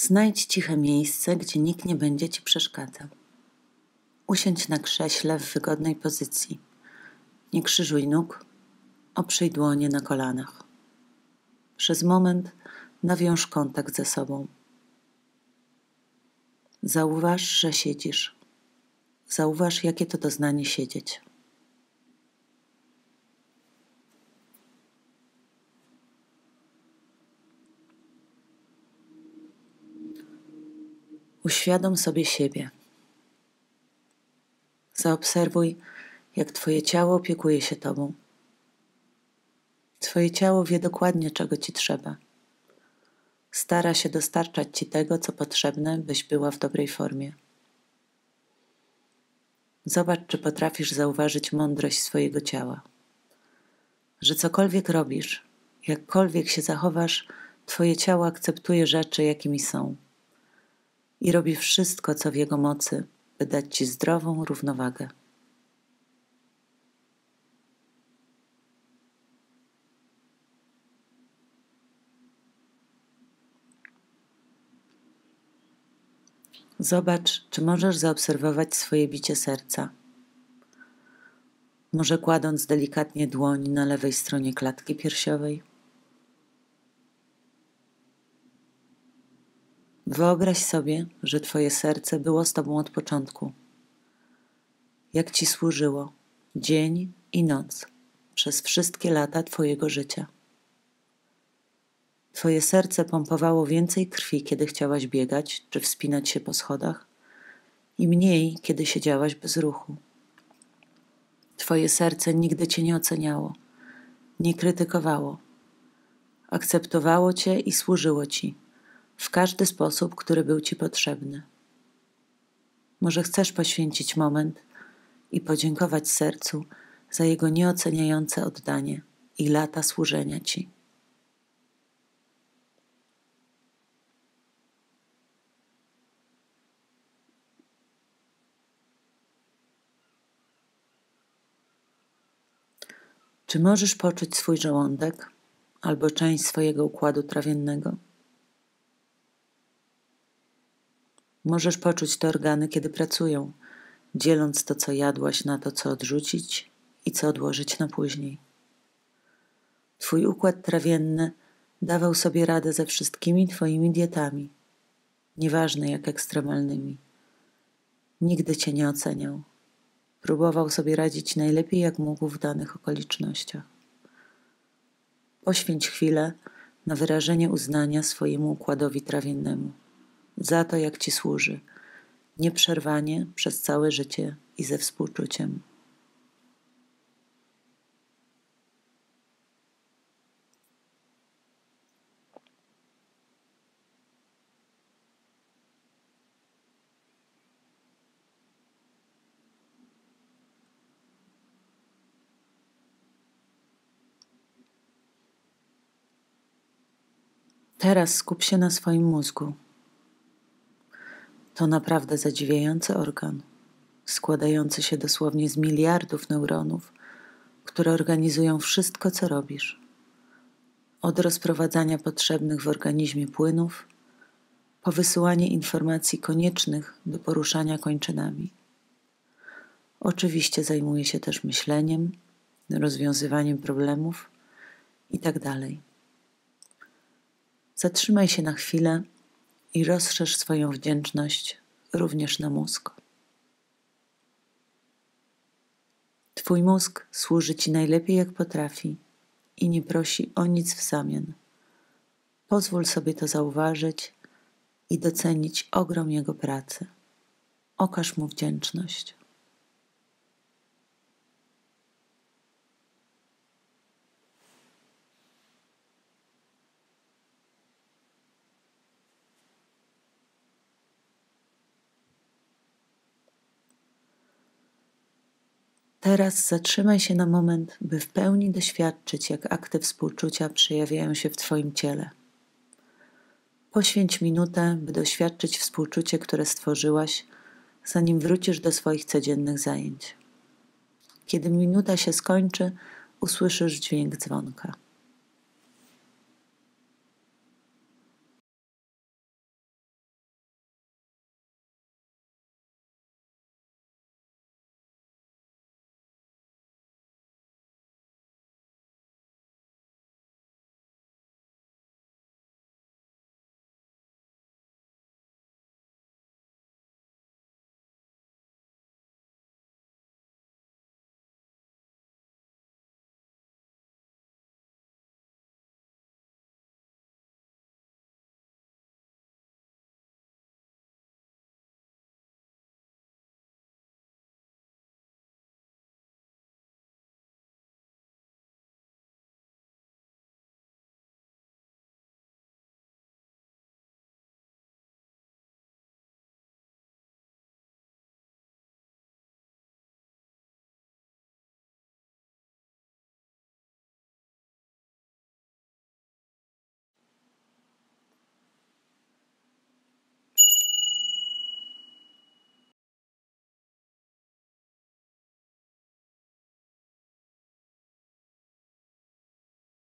Znajdź ciche miejsce, gdzie nikt nie będzie ci przeszkadzał. Usiądź na krześle w wygodnej pozycji. Nie krzyżuj nóg, oprzyj dłonie na kolanach. Przez moment nawiąż kontakt ze sobą. Zauważ, że siedzisz. Zauważ, jakie to doznanie siedzieć. Uświadom sobie siebie. Zaobserwuj, jak Twoje ciało opiekuje się Tobą. Twoje ciało wie dokładnie, czego Ci trzeba. Stara się dostarczać Ci tego, co potrzebne, byś była w dobrej formie. Zobacz, czy potrafisz zauważyć mądrość swojego ciała. Że cokolwiek robisz, jakkolwiek się zachowasz, Twoje ciało akceptuje rzeczy, jakimi są i robi wszystko, co w jego mocy, by dać Ci zdrową równowagę. Zobacz, czy możesz zaobserwować swoje bicie serca. Może kładąc delikatnie dłoń na lewej stronie klatki piersiowej. Wyobraź sobie, że Twoje serce było z Tobą od początku. Jak Ci służyło dzień i noc przez wszystkie lata Twojego życia. Twoje serce pompowało więcej krwi, kiedy chciałaś biegać czy wspinać się po schodach, i mniej, kiedy siedziałaś bez ruchu. Twoje serce nigdy Cię nie oceniało, nie krytykowało. Akceptowało Cię i służyło Ci w każdy sposób, który był Ci potrzebny. Może chcesz poświęcić moment i podziękować sercu za jego nieoceniające oddanie i lata służenia Ci. Czy możesz poczuć swój żołądek albo część swojego układu trawiennego? Możesz poczuć te organy, kiedy pracują, dzieląc to, co jadłaś, na to, co odrzucić i co odłożyć na później. Twój układ trawienny dawał sobie radę ze wszystkimi Twoimi dietami, nieważne jak ekstremalnymi. Nigdy Cię nie oceniał. Próbował sobie radzić najlepiej, jak mógł w danych okolicznościach. Poświęć chwilę na wyrażenie uznania swojemu układowi trawiennemu za to, jak Ci służy, nieprzerwanie przez całe życie i ze współczuciem. Teraz skup się na swoim mózgu. To naprawdę zadziwiający organ, składający się dosłownie z miliardów neuronów, które organizują wszystko, co robisz. Od rozprowadzania potrzebnych w organizmie płynów, po wysyłanie informacji koniecznych do poruszania kończynami. Oczywiście zajmuje się też myśleniem, rozwiązywaniem problemów itd. Tak Zatrzymaj się na chwilę i rozszerz swoją wdzięczność również na mózg. Twój mózg służy Ci najlepiej jak potrafi i nie prosi o nic w zamian. Pozwól sobie to zauważyć i docenić ogrom jego pracy. Okaż mu wdzięczność. Teraz zatrzymaj się na moment, by w pełni doświadczyć, jak akty współczucia przejawiają się w Twoim ciele. Poświęć minutę, by doświadczyć współczucie, które stworzyłaś, zanim wrócisz do swoich codziennych zajęć. Kiedy minuta się skończy, usłyszysz dźwięk dzwonka.